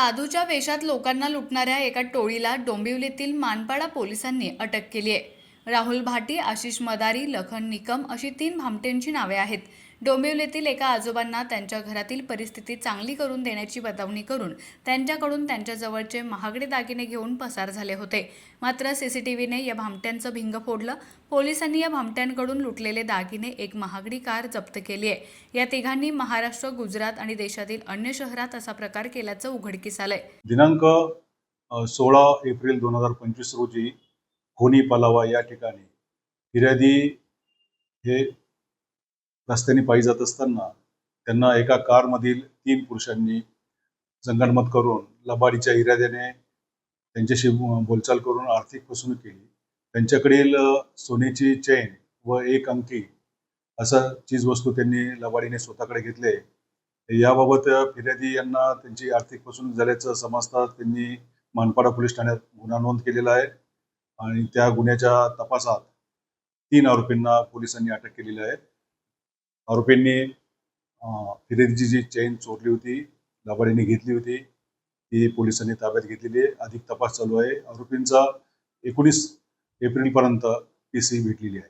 साधूच्या वेशात लोकांना लुटणाऱ्या एका टोळीला डोंबिवलीतील मानपाडा पोलिसांनी अटक केली आहे. राहुल भाटी आशिष मदारी लखन निकम अशी तीन भामटेंची नावे आहेत. डोंबिवलीतील एका आजोबांना त्यांच्या घरातील परिस्थिती चांगली करून देण्याची बतावणी करून त्यांच्याकडून त्यांच्याजवळचे महागडे दागिने घेऊन पसार झाले होते. मात्र सीसीटीव्हीने या भामट्यांचं भिंग फोडलं. पोलिसांनी या भामट्यांकडून लुटलेले दागिने एक महागडी कार जप्त केली आहे. या तिघांनी महाराष्ट्र गुजरात आणि देशातील अन्य शहरात असा प्रकार केल्याचं उघडकीस आलंय. दिनांक सोळा एप्रिल दोन हजार पंचवीस रोजी होनी पलावा या ठिकाणी फिर्यादी हे रस्त्याने पायी जात असताना त्यांना एका कारमधील तीन पुरुषांनी संगणमत करून लबाडीच्या इराद्याने त्यांच्याशी बोलचाल करून आर्थिक फसवणूक केली. त्यांच्याकडील सोन्याची चेन व एक अंकी असं चीजवस्तू त्यांनी लबाडीने स्वतःकडे घेतले. याबाबत फिर्यादी यांना त्यांची आर्थिक फसवणूक झाल्याचं समजता त्यांनी मानपाडा पोलीस ठाण्यात गुन्हा नोंद केलेला आहे आणि त्या गुन्ह्याच्या तपासात तीन आरोपींना पोलिसांनी अटक केलेली आहे. आरोपींनी अं, फिर्यादीची जी चेन चोरली होती लबाडीने घेतली होती ती पोलिसांनी ताब्यात घेतलेली आहे. अधिक तपास चालू आहे. आरोपींचा एकोणीस एप्रिलपर्यंत पी सी भेटलेली आहे.